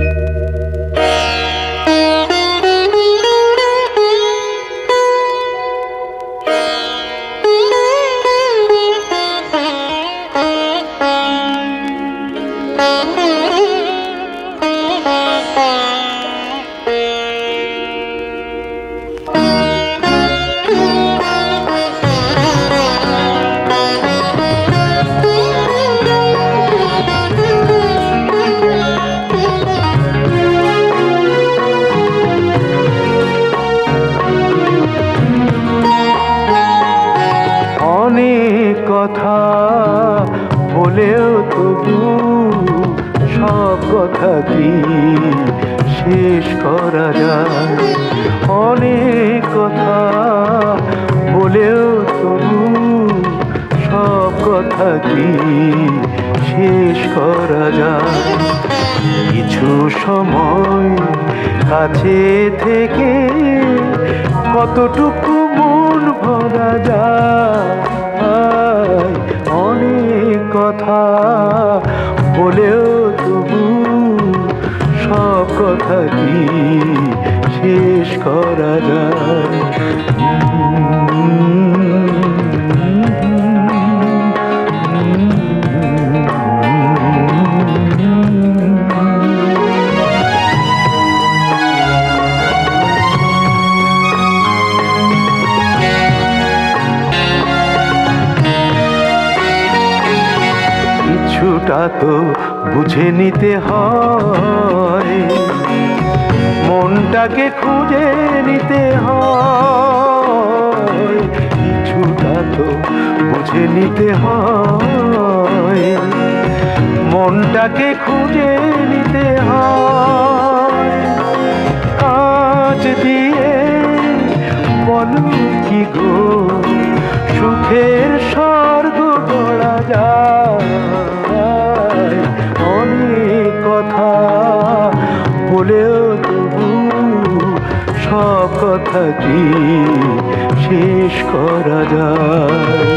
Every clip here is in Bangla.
অনেক কথা কি শেষ করা যায়? অনেক কথা বলেও তবু সব কথা কি শেষ করা যায়? কিছু সময় কাছে থেকে কতটুকু মন ভরা যায়? অনেক কথা বলেও তবু সব কথা কি শেষ করা যায়? কিছুটা তো বুঝে নিতে হয়। মনটাকে খুঁজে নিতে হয়। কিছুটা তো বুঝে নিতে হয়। মনটাকে খুঁজে নিতে হয়। বলেও তবু সব কথা কি শেষ করা যায়?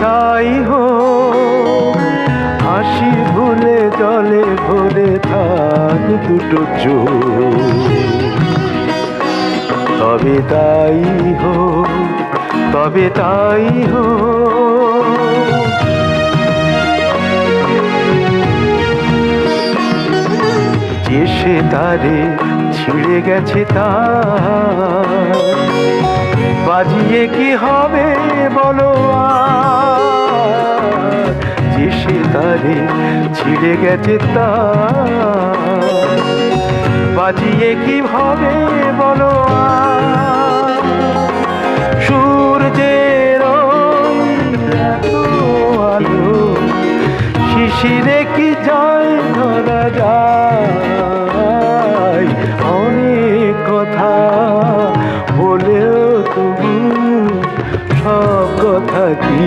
তাই হো জলে ভরে থাক দুটো তবে তাই হো, তবে তাই হো। যে সে তারে ছিঁড়ে গেছে তার। বাজিয়ে কি হবে বলো আর? ছিঁড়ে গেছে তা। বাজিয়ে কি হবে বলো সূর্যের আলো, শিশিরে কি যায় ধরা যায়? অনেক কথা বলেও তবু সব কথা কি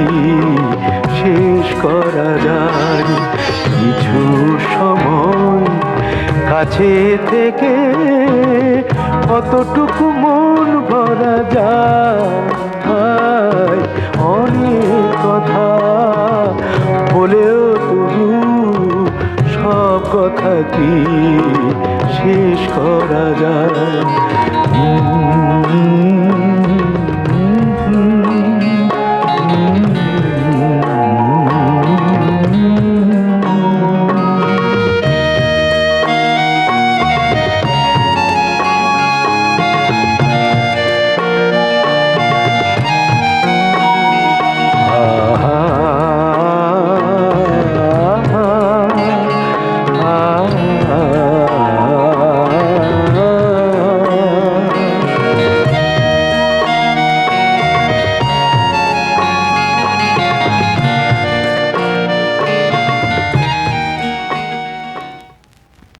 শেষ করা যায়? কিছু সময় কাছে থেকে কতটুকু মন ভরা যায়, অনেক কথা বলেও তবু সব কথা কি শেষ করা যায়?